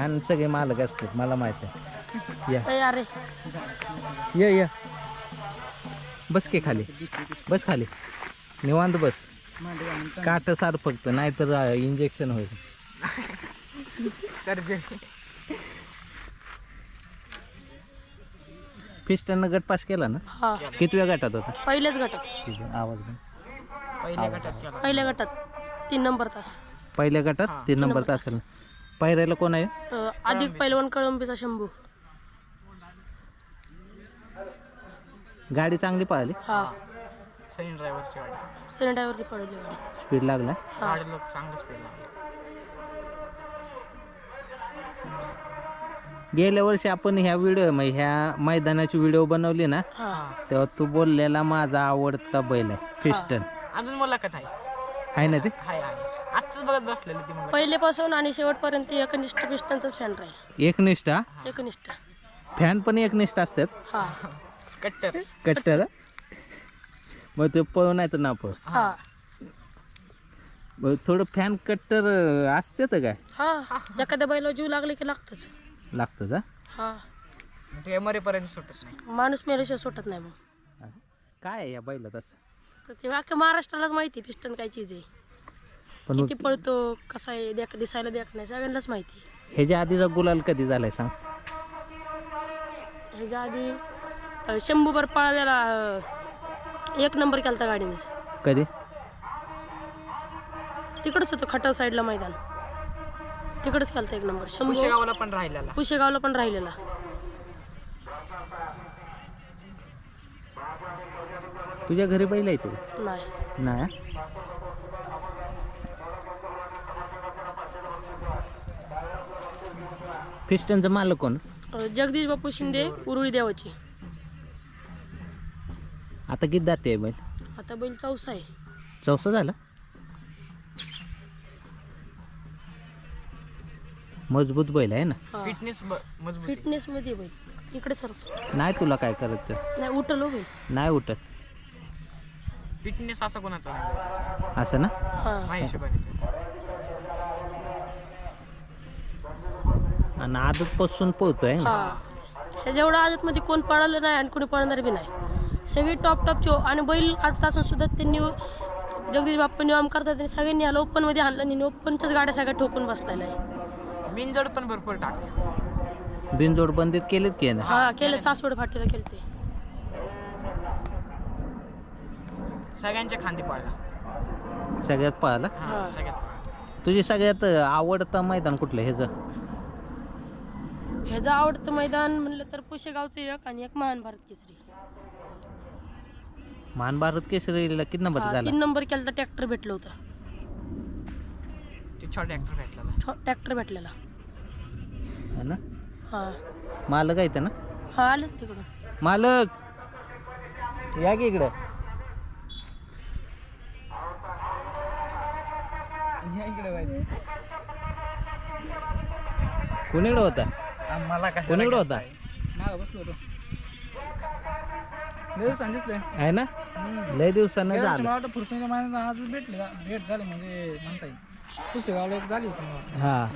Fan सगळे मालक असतात मला माहीत आहे. या. अरे ये या. बस के खाली. बस खाली. निवांत बस. काट सार फक्त नाहीतर इंजेक्शन होईल. फिस्टननं गट पास केला ना? कितव्या गटात होता? पहिल्याच गटात. आवाज. पहिल्या गटात पहिल्या गटात तीन नंबर तास. पहिल्या गटात तीन नंबर तास पायऱ्याला कोण आहे? अ, अधिक पैलवान कळंबीचा शंभू. गाडी चांगली पाहिली हा. सनी ड्रायव्हरची गाडी. सनी ड्रायव्हरची पडली गाडी. स्पीड लागला? गाडी लोक चांगलं स्पीड लागली. गेल्या वर्षी आपण ह्या व्हिडिओ ह्या मैदानाची व्हिडिओ बनवली ना? हा. तेव्हा तू बोललेला माझा आवडता बैल आहे फिस्टन अजून मुलाखत आहे. आहे ना ते? हाय आहे. आत्ताच बघत बसलेली ती पहिलेपासून आणि शेवटपर्यंत एकनिष्ठ पिस्टनचाच फॅन राहील. एकनिष्ठ हा? एकनिष्ठ फॅन पण एकनिष्ठ असतात? हा. कट्टर. कट्टर? मग ते पळू नाही तर ना पळ हा. मग थोडं फॅन कट्टर असते तर काय हा. एखाद्या बैला जीव लागले की लागतच. लागतं का हा. ते मरेपर्यंत सुटच नाही. माणूस मेल्याशिवाय सुटत नाही मग. काय आहे या बैलात असं? तर ते अख्ख्या महाराष्ट्रालाच माहिती पिस्टन काय चीज आहे. पण किती पळतो कसा आहे देख दिसायला देख नाही सगळ्यांनाच माहिती आहे. ह्याच्या आधीचा गुलाल कधी झालाय सांग? ह्याच्या आधी अ, शंभूभर पळालेला अ, एक नंबर केलता गाडीने. कधी? तिकडच होतं खटाव साईडला मैदान. तिकडच केलता एक नंबर शंभू. कुशेगावला पण राहिलेला. कुशेगावला पण राहिलेला. तुझ्या घरी बैल आहे तू? नाही. नाही? हा? पिस्टनचं मालक कोण? जगदीश बापू शिंदे उरुळी देवाची. आता किती जाते बैल? आता बैल चौसा आहे. चौसा झाला? मजबूत बैल आहे ना? फिटनेस मजबूत फिटनेस मध्ये बैल. इकडे सरतो नाही तुला काय करत. नाही उठलो बैल. नाही उठत. फिटनेस असा कोणाचा नाही. असं ना? हा. माझ्या हिशोबाने. आणि आदतपासून पोहतोय ना. हा. आजत मध्ये कोण पळालं नाही आणि कोणी पळणार बी नाही. सगळी टॉप टॉपचे आणि बैल आज सुद्धा त्यांनी जगदीश बाप्पा नियम करतात त्यांनी सगळ्यांनी आलं ओपनमध्ये आणलं आणि ओपनच्याच गाड्या सगळ्या ठोकून बसलेल्या आहे बिनजोड पण भरपूर टाकले. बिनजोड बंदीत केलेत की ना हा केलं. सासवड फाटीला केलं ते सगळ्यांच्या खांदी पाळला. सगळ्यात पाहिला हा हा. सगळ्यात तुझी सगळ्यात आवडतं मैदान कुठलं ह्याचं? ह्याचं आवडतं मैदान म्हणलं तर पुशेगावचं एक आणि एक महान भारत केसरी. महान भारत केसरीला किती नंबर हा, झाला? तीन नंबर केला तर ट्रॅक्टर भेटलं होतं. ते छोटा ऍक्टर भेटला ट्रॅक्टर भेटलेला. है ना? हा. मालक आहे ना? हा आलं तिकडून. मालक! या की इकडं. कुणीकडं होता? कुणीकडं होता मागं बसलो होतो. लय आहे ना? लय दिवसानं झालं. मला वाटतं महिन्यात आजच भेटले का? भेट झाली म्हणजे म्हणता येईल. पुसेगावला एक झाली होती मला. हा.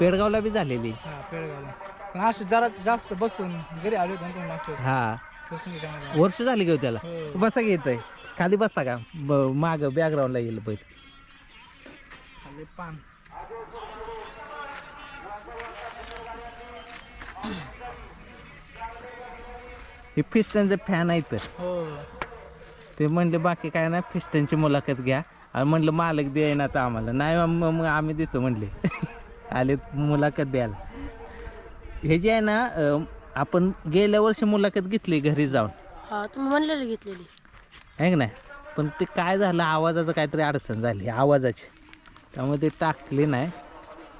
पेडगावला बी झालेली. हा पेडगावला. पण अशी जरा जास्त बसून घरी आलो होतो ना तुम्ही मागच्या वेळेस. हा. वर्ष झाली घेऊ त्याला. हो. बसा घेत खाली बसता का? ब- माग बॅकग्राऊंडला बैल खाल्ले पान. हे फिस्टनचे फॅन आहेत. हो. ते म्हणले बाकी काय नाही फिस्टनची मुलाखत घ्या. आणि म्हणलं मालक दे ना तर आम्हाला. नाही मग मग आम्ही देतो म्हणले. आले मुलाखत द्यायला. हे जे आहे ना अं, आपण गेल्या वर्षी मुलाखत घेतली घरी जाऊन. हा तुम्ही म्हणलेली घेतलेली. आहे का नाही? पण ते काय झालं आवाजाचं काहीतरी अडचण झाली आवाजाची. त्यामुळे ते टाकली नाही.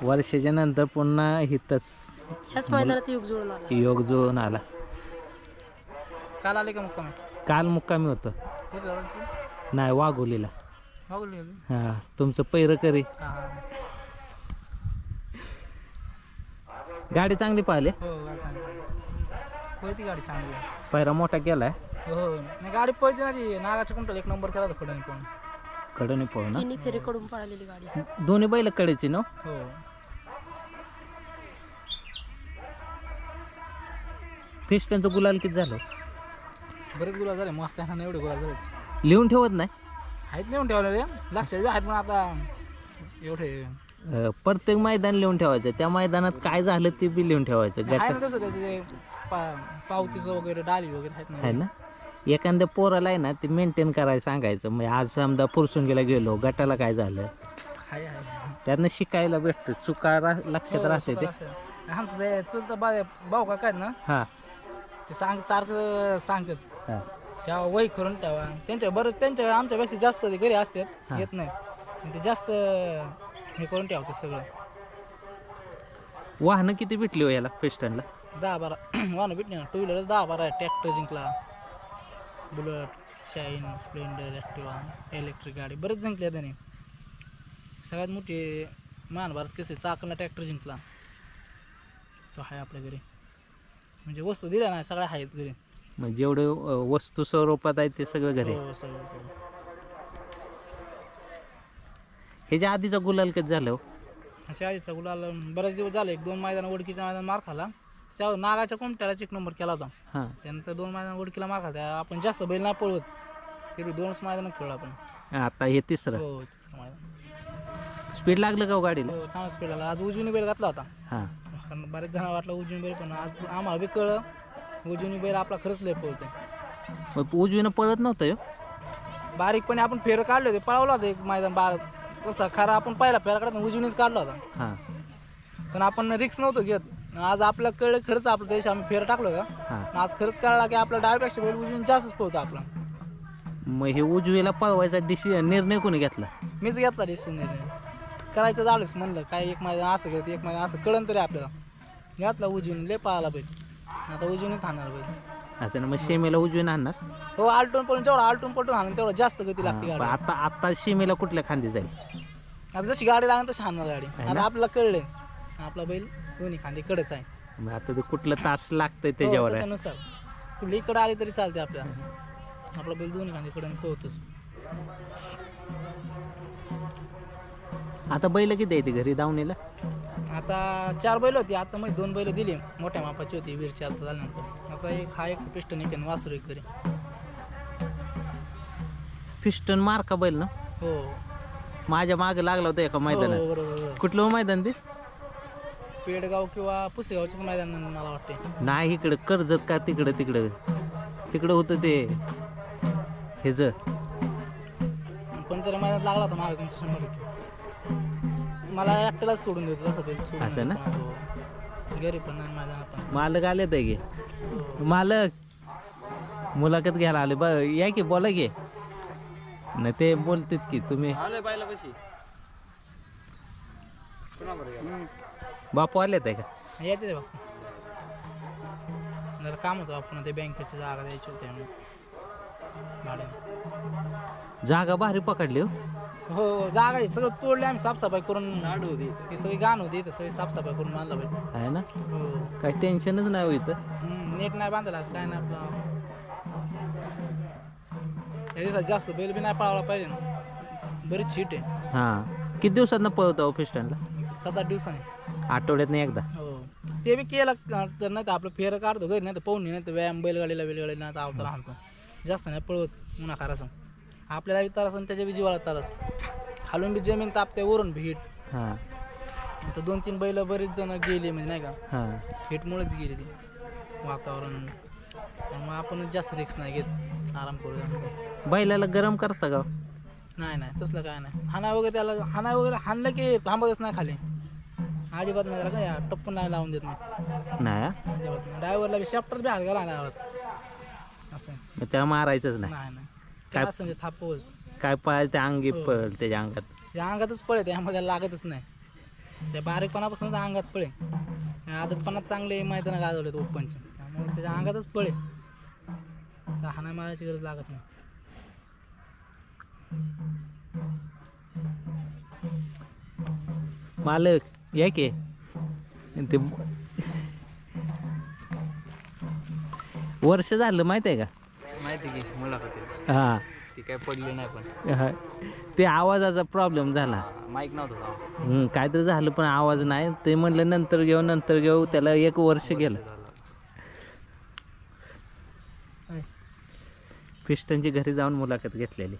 वर्षाच्या नंतर पुन्हा हितच ह्याच मैदानात युग जुळून आला. योग जुळून आला. काल आले का मग कमी काल मुक्कामी होतं. कुठे? नाही वाघोलीला. मागवली? हां तुमचं पैरं करी. हा, हा. गाडी चांगली पाहिली? हो गाडी चांगली. पळती गाडी चांगली. आहे. पैरा मोठा केलाय. हो नाही गाडी पळते ना ती. नागाच्या कुंटल एक नंबर केला होता खड्याने पण कडे पळू ना? तिन्ही फेरीकडून पळालेली गाडी. दोन्ही बैल कडेची ना? हो. फिस्टनचं गुलाल किती झालं? बरेच गुलाब झाले मस्त आहे ना एवढे गुलाब झाले. लिहून ठेवत नाही? आहेत नेऊन ठेवले रे लक्षात बी आहेत पण आता एवढे. अं, प्रत्येक मैदान लिहून ठेवायचं. त्या मैदानात काय झालं ते बी लिहून ठेवायचं. आहे गट ना तसं त्याचे पा पावतीचं वगैरे डाली वगैरे आहेत आहे ना? ना एखाद्या पोराला आहे ना ते मेंटेन करायला सांगायचं. म्हणजे आज समजा पुरसुंगीला गेलो गटाला काय झालं? आहे आहे त्यातनं शिकायला भेटतं. चुका रा- लक्षात हो, राहते ते. आमचं ते चुलता बा भाऊ का काय ना हां. ते सांग सारखं सांगतात. हां. तेव्हा वही करून ठेवा. त्यांच्या बरं त्यांच्या आमच्यापेक्षा जास्त ते घरी असतात. येत नाही. आणि ते जास्त हे करून ठेवतात सगळं. वाहनं किती भेटली हो याला फिस्टनला दहा बारा वाहनं भेटले ना. टू व्हीलर दहा बारा आहे. ट्रॅक्टर जिंकला. Bullet Shine Splendor Activa electric गाडी बरेच जिंकले त्याने. सगळ्यात मोठी मान भारत कसे चाकणला ट्रॅक्टर जिंकला. तो आहे आपल्या घरी. म्हणजे वस्तू दिल्या ना सगळ्या आहेत घरी. मग जेवढे वस्तू स्वरूपात आहे ते सगळं घरी. हो. ह्याच्या आधीचा गुलाल कधी झालं हो? शाळेचा गुलाल बरेच दिवस झाले. एक दोन मैदान ओळखीचा मैदान मार खाला. त्यावर नागाच्या कोमट्याला एक नंबर केला होता. हां. त्यानंतर दोन मैदान ओळखीला मार खाला. आपण जास्त बैल नाही पळवत. तरी दोनच मैदान खेळलो आपण. आता हे तिसरं. हो तिसरं मैदान. स्पीड लागलं का हो गाडीला? हो चांगला स्पीड आला आज उजवीने बैल घातला होता. हां. कारण बरेच जण वाटलं उजवीने बैल पण आज आम्हाला बी कळलं. उजवीने बैल आपला खरंच लय पळतोय. मग उजवीनं पळत नव्हतं हो बारीकपणे आपण फेर काढले होते पळवला होता एक मैदान बार. कसा खरा आपण पहिला फेरा काढताना उजवीनेच काढला होता. हां. पण आपण रिक्स नव्हतो घेत. आज आपल्या कळलं खरंच आपलं देश आम्ही फेर टाकलं का हां. आणि आज खरंच कळला की आपला डायपेक्षा बैल उजवीन जास्तच पळतो आपला. मग हे उजवीला पळवायचा डिसि निर्णय कोणी घेतला? मीच घेतला डिसिजन करायचं झालंच म्हणलं काय एक मैदान असं घेत एक मैदान असं कळन तरी आपल्याला. घातला उजवीने लय पळाला बैल. आता उजवीनेच हाणार बैल. असं ना मग शेमीला उजवीनं आणणार हो आलटून पळून जेवढा आलटून पलटून हाणून तेवढं जास्त गती लागते गाडी आता आता शेमीला कुठल्या खांदी जाईल? आता जशी गाडी लागेल तशी हाणणार गाडी. आहे ना? आता आपल्याला कळलंय आपला बैल दोन्ही खांदी कडच आहे. मग आता ते कुठलं तास लागतंय हो, त्याच्यावर? आहे त्याच्यानुसार. कुठली इकडे आली तरी चालते आपल्या. आपला बैल दोन्ही खांदी कडे पोहतोच आता बैल किती आहे ती घरी दावणीला आता चार बैल होती आता मग दोन बैल दिली. मोठ्या मापाची होती वीरची आता झाल्यानंतर. आता एक हा एक पिस्टन एक वासरू एक घरी फिस्टन मार्का बैल ना? हो. माझ्या मागे लागला होता एका हो, मैदानात बरोबर बरोबर. कुठलं हो मैदान ते? पेडगाव किंवा पुसेगावचेच मैदान मला वाटते नाही इकडं कर्जत का तिकडं तिकडं? तिकडं होतं ते. हेच कोणतरी मैदानात लागला होता मागे तुमच्या टक्के मला एकट्यालाच सोडून देतो तसं बैल सोडून असं ना? देतो. हो. घरी पण मालक आले ते गे हो. मालक मुलाखत घ्यायला आले ब या की बोला की नाही ते बोलतात की तुम्ही बापू आले आहे का येते ते बघ जरा काम होतं आपण ते बँकेची जागा द्यायची होती. भाड्याने. जागा भारी पकडली हो. हो जागा आहे सगळं तोडले आम्ही साफसफाई करून. ही सगळी गाण होती तर सगळी साफसफाई करून मानला पाहिजे आहे ना? हो. काही टेन्शनच नाही हो इथं. हम्म, नेट नाही बांधायला काय नाही आपला. या दिवसात जास्त बैल बी नाही पळावला पाहिजे ना. बरीच शीट आहे. हां. किती दिवसात पळवता हो फिस्टनला सात आठ दिवसाने. आठवड्यात एकदा. हो. ते बी केलं का- तर नाही तर आपलं फेर काढतो घरी नाही तर पाहुणे नाही तर व्यायाम बैलगाडीला बैलगाडीला नाही तर आवताला आणतो जास्त नाही पळवत उन्हा खारासन आपल्याला बी तरस आणि त्याच्या बी जीवाला तरस खालून बी जमीन तापते वरून बी हिट हां. तर दोन तीन बैल बरेच जण गेले म्हणजे नाही का? हां. हिटमुळेच गेली ती. वातावरण. त्यामुळे आपणच जास्त रिक्स नाही घेत. आराम करू द्या बैलाला गरम करता का? नाही नाही. तसलं काय नाही. हाना वगैरे त्याला हाना वगैरे हाणलं की थांबतच नाही खाली. अजिबात नाही त्याला काय टप्पून नाही लावून देत नाही नाही हा? अजिबात नाही. ड्रायव्हरला बी शॅप्टर बी हात घाला नाही असं आहे. मग त्याला मारायचंच नाही. नाही नाही. काय असं म्हणजे थापवच काय पळायला त्या अंगी हो. पळ त्याच्या अंगात? त्या अंगातच पळे त्यामध्ये लागतच नाही. त्या बारीकपणापासूनच अंगात पळे आदतपणात चांगले मैदानं गाजवलेत ओपनचे. त्यामुळे त्याच्या अंगातच पळे त्या हाना मारायची गरज लागत नाही. मालक या की. ते वर्ष झालं माहीत आहे का? माहिती की मुलाखती. हा. ती काय पडली नाही पण. हा. ते आवाजाचा प्रॉब्लेम झाला. माईक नव्हतं हम्म, काहीतरी झालं पण आवाज नाही. ते म्हणलं नंतर घेऊ नंतर घेऊ. त्याला एक वर्ष गेलं. पिस्टनची घरी जाऊन मुलाखत घेतलेली.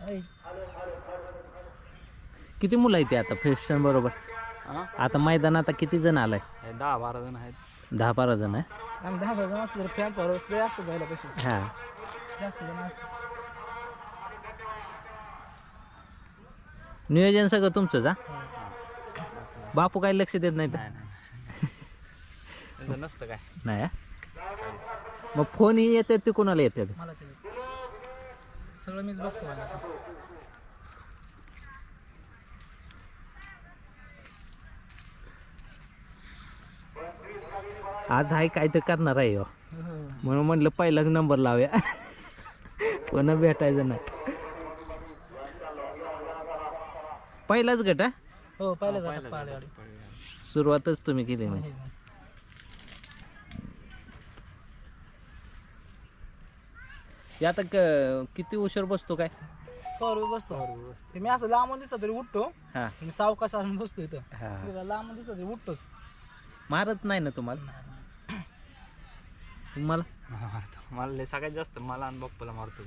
ऐ, किती मुलं आहेत ते आता पिस्टन बरोबर? हा? आता मैदानात आता किती जण आलाय? हे दहा बारा जण आहेत. दहा बारा जण आहे? आम्ही दहा बारा जण असलो तर फॅन पावर असले असतं जायला कशी हा. जास्त जण असतात नियोजन सगळं तुमचंच हा? बापू काही लक्ष देत नाही तर? नसतं काय. नाही हा? मग फोन ही येतात ते कोणाला येतात? मला सगळं मीच बघतो मला आज हाय काय तर करणार आहे हो. म्हणून म्हणलं पहिलाच नंबर लावूया. पुन्हा भेटायचं नाही. पहिलाच गट हा? हो गाडी सुरुवातच तुम्ही केली नाही. ते आता क- किती उशीर बसतो काय? बसतो. ते मी असं लांबून दिसतं तरी उठतो. हा. मी सावकाश आणून बसतो इथं. हा. तिथं लांबून दिसतं तरी उठतोच. मारत नाही ना तुम्हाला? तुम्हाला? मला मारतो. मला लय सगळ्यात जास्त मला आणि बाप्पाला मारतो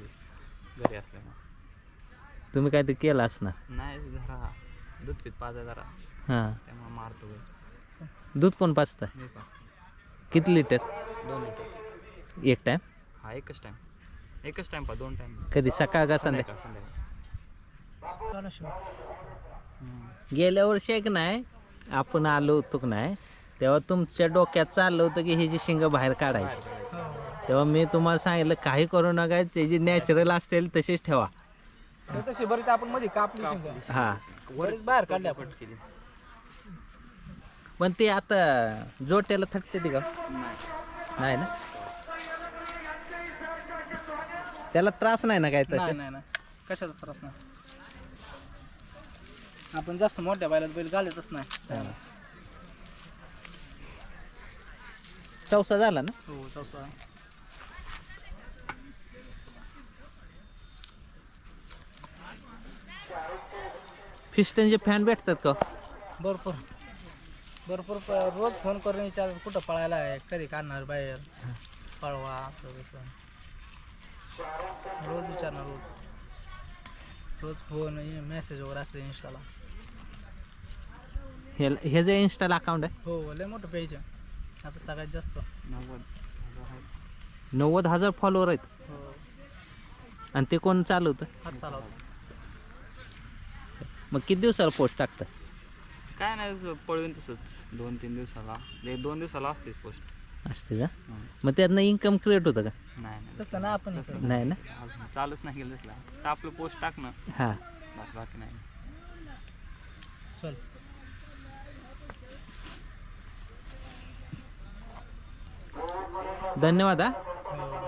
घरी असल्यामुळे. तुम्ही काय ते केलं असणार. नाही जरा दूध पीत पाजा जरा. हां. त्यामुळे मारतो. दूध कोण पाचतं मी किती लिटर दोन लिटर एक टाइम हा एकच टाइम एकच टाइम पा दोन टाइम कधी? सकाळ का संध्याकाळ संध्याकाळ. संध्याकाळ गेल्या वर्षी एक नाही? आपण आलो होतो की नाही? तेव्हा तुमच्या डोक्यात चाललं होतं की ह्याची शिंग बाहेर काढायची. तेव्हा मी तुम्हाला सांगितलं काही करू नका त्याची नॅचरल असतील तशीच ठेवा. तशी बरीच आपण मध्ये कापली शिंग. हा. बरीच बाहेर काढली आपण. केली पण ते आता जोट्याला थकते ते का? नाही ना? त्याला त्रास नाही ना काय नाही तसं नाही नाही. कशाचाच त्रास नाही? आपण जास्त मोठ्या बैलात बैल घालतच नाही. चौसा झाला ना? हो चौसा. फिस्टनचे फॅन भेटतात का? भरपूर. भरपूर प- रोज फ़ोन करून विचार कुठं पळायला आहे? कधी काढणार बाहेर? पळवा असं तसं. रोज विचारणार रोज. रोज फ़ोन मेसेज वगैरे असते इंस्टाला हे हे जे इन्स्टाला अकाउंट आहे? हो लय मोठं पेज आहे. आता सगळ्यात जास्त. नव्वद नव्वद हजार फॉलोअर आहेत? हो. आणि ते कोण चालवतं? हात चालवतो. मग किती दिवसाला पोस्ट टाकतं काय नाही असं पळून तसंच. दोन तीन दिवसाला. एक दोन दिवसाला असते पोस्ट असते का? मग त्यातनं इन्कम क्रिएट होतं का? नाही नाही. तसं ना आपण. नाही ना? अजून चालूच नाही केलं तसला. तर आपलं पोस्ट टाकणं. हां. बस बाकी नाही. चल. धन्यवाद हा. हो.